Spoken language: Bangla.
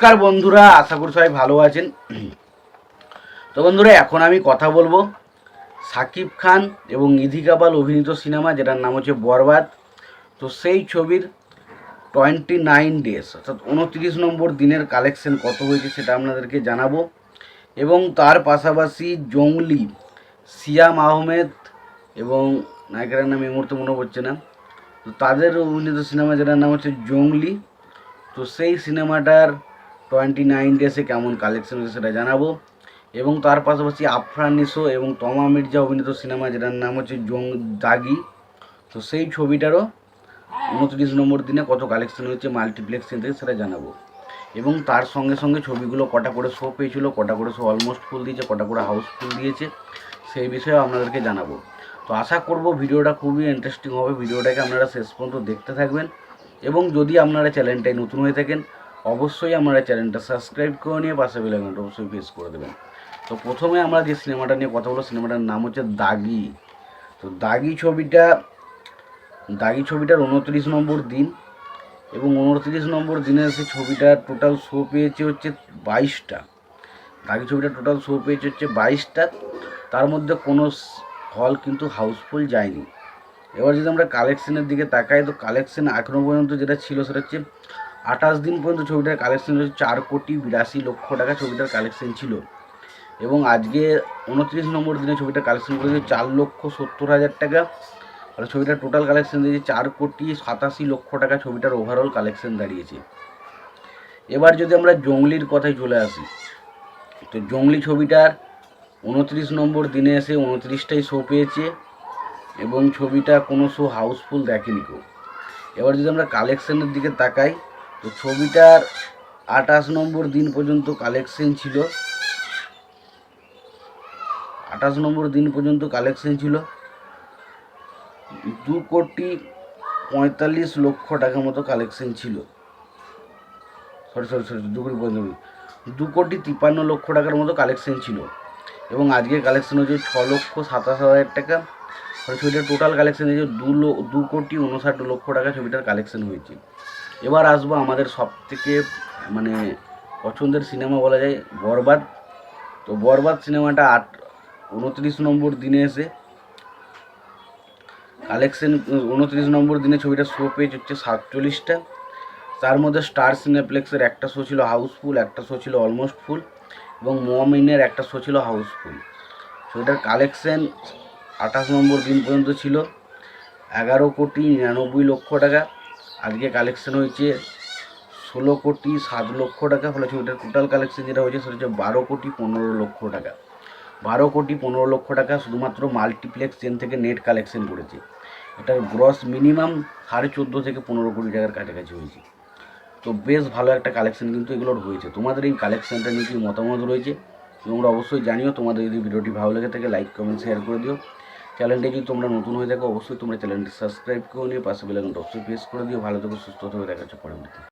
নমস্কার বন্ধুরা, আশা করি সবাই ভালো আছেন। তো বন্ধুরা, এখন আমি কথা বলব সাকিব খান এবং নিধি কাপাল অভিনীত সিনেমা, যেটার নাম হচ্ছে বরবাদ। তো সেই ছবির টোয়েন্টি নাইন ডেজ, অর্থাৎ উনত্রিশ নম্বর দিনের কালেকশন কত হয়েছে সেটা আপনাদেরকে জানাব। এবং তার পাশাপাশি জংলি সিয়াম আহমেদ এবং নায়িকার নাম এই মুহূর্তে মনে পড়ছে না। তো তাদের অভিনীত সিনেমা, যেটার নাম হচ্ছে জংলি তো সেই সিনেমাটার টোয়েন্টি নাইন ডেসে কেমন কালেকশন হয়েছে সেটা জানাব। এবং তার পাশাপাশি আফরান নিশো এবং তমা মির্জা অভিনীত সিনেমা, যেটার নাম হচ্ছে জং দাগি তো সেই ছবিটারও উনত্রিশ নম্বর দিনে কত কালেকশন হয়েছে মাল্টিপ্লেক্স থেকে সেটা জানাব। এবং তার সঙ্গে সঙ্গে ছবিগুলো কটা করে শো পেয়েছিল, কটা করে শো অলমোস্ট ফুল দিয়েছে, কটা করে হাউসফুল দিয়েছে, সেই বিষয়ে আপনাদেরকে জানাব। তো আশা করব ভিডিওটা খুবই ইন্টারেস্টিং হবে। ভিডিওটাকে আপনারা শেষ পর্যন্ত দেখতে থাকবেন। এবং যদি আপনারা চ্যানেলটায় নতুন হয়ে থাকেন অবশ্যই আপনারা চ্যানেলটা সাবস্ক্রাইব করে নিয়ে পাশে বেলাঘন্টা অবশ্যই প্রেস করে দেবেন। তো প্রথমে আমরা যে সিনেমাটা নিয়ে কথা বলব, সিনেমাটার নাম হচ্ছে দাগি। তো দাগি ছবিটা, দাগি ছবিটার উনত্রিশ নম্বর দিন এবং উনত্রিশ নম্বর দিনে সে ছবিটা টোটাল শো পেয়েছে হচ্ছে বাইশটা। দাগি ছবিটা টোটাল শো পেয়েছে হচ্ছে বাইশটা। তার মধ্যে কোনো হল কিন্তু হাউসফুল যায়নি। এবার যদি আমরা কালেকশনের দিকে তাকাই, তো কালেকশন এখনও পর্যন্ত যেটা ছিল সেটা হচ্ছে আঠাশ দিন পর্যন্ত ছবিটার কালেকশন হচ্ছে চার কোটি বিরাশি লক্ষ টাকা ছবিটার কালেকশন ছিল। এবং আজকে উনত্রিশ নম্বর দিনে ছবিটার কালেকশন করেছে, চার লক্ষ সত্তর হাজার টাকা। আর ছবিটার টোটাল কালেকশন দিয়েছে চার কোটি সাতাশি লক্ষ টাকা ছবিটার ওভারঅল কালেকশন দাঁড়িয়েছে। এবার যদি আমরা জঙ্গলির কথায় চলে আসি, তো জঙ্গলি ছবিটার উনত্রিশ নম্বর দিনে এসে উনত্রিশটাই শো পেয়েছে এবং ছবিটা কোনো শো হাউসফুল দেখেনি কেউ। এবার যদি আমরা কালেকশনের দিকে তাকাই তো ছবিটার আঠাশ নম্বর দিন পর্যন্ত কালেকশন ছিল। আঠাশ নম্বর দিন পর্যন্ত কালেকশন ছিল। দু কোটি পঁয়তাল্লিশ লক্ষ টাকা মতো কালেকশন ছিল। সরি সরি সরি দু কোটি পঁয়তাল্লিশ দু কোটি তিপ্পান্ন লক্ষ টাকার মতো কালেকশন ছিল। এবং আজকে কালেকশন হচ্ছে ছ লক্ষ সাতাশ হাজার টাকা। ছবিটার টোটাল কালেকশন হয়েছে দু দু কোটি উনষাট লক্ষ টাকা ছবিটার কালেকশন হয়েছে। এবার আসব আমাদের সব থেকে মানে পছন্দের সিনেমা বলা যায় বরবাদ। তো বরবাদ সিনেমাটা আট, উনত্রিশ নম্বর দিনে এসে, কালেকশন, উনত্রিশ নম্বর দিনে ছবিটা শো পেজ হচ্ছে সাতচল্লিশটা। তার মধ্যে স্টার সিনেপ্লেক্সের একটা শো ছিল হাউসফুল, একটা শো ছিল অলমোস্ট ফুল এবং মমিনের একটা শো ছিল হাউসফুল। ছবিটার কালেকশন আঠাশ নম্বর দিন পর্যন্ত ছিল। এগারো কোটি নিরানব্বই লক্ষ টাকা। আজকে কালেকশন হয়েছে ষোলো কোটি সাত লক্ষ টাকা, ফলে ছবিটার টোটাল কালেকশন যেটা হয়েছে সেটা হচ্ছে বারো কোটি পনেরো লক্ষ টাকা। বারো কোটি পনেরো লক্ষ টাকা শুধুমাত্র মাল্টিপ্লেক্স চেন থেকে নেট কালেকশন করেছে। এটার গ্রস মিনিমাম সাড়ে চোদ্দ থেকে পনেরো কোটি টাকার কাছাকাছি হয়েছে। তো বেশ ভালো একটা কালেকশন কিন্তু এগুলোর হয়েছে। তোমাদের এই কালেকশনটা নিয়ে কি মতামত রয়েছে? তোমরা অবশ্যই জানিও। তোমাদের যদি ভিডিওটি ভালো লেগে থাকে লাইক কমেন্ট শেয়ার করে দিও। চ্যানেলটি যদি তোমরা নতুন হয়ে থাকো, অবশ্যই তোমরা চ্যানেলটি সাবস্ক্রাইব করে নিয়ে পাশে বেলাঘন্টা অবশ্যই প্রেস করে দিও। ভালো থেকে, সুস্থ থেকে, দেখা হচ্ছে পরবর্তী।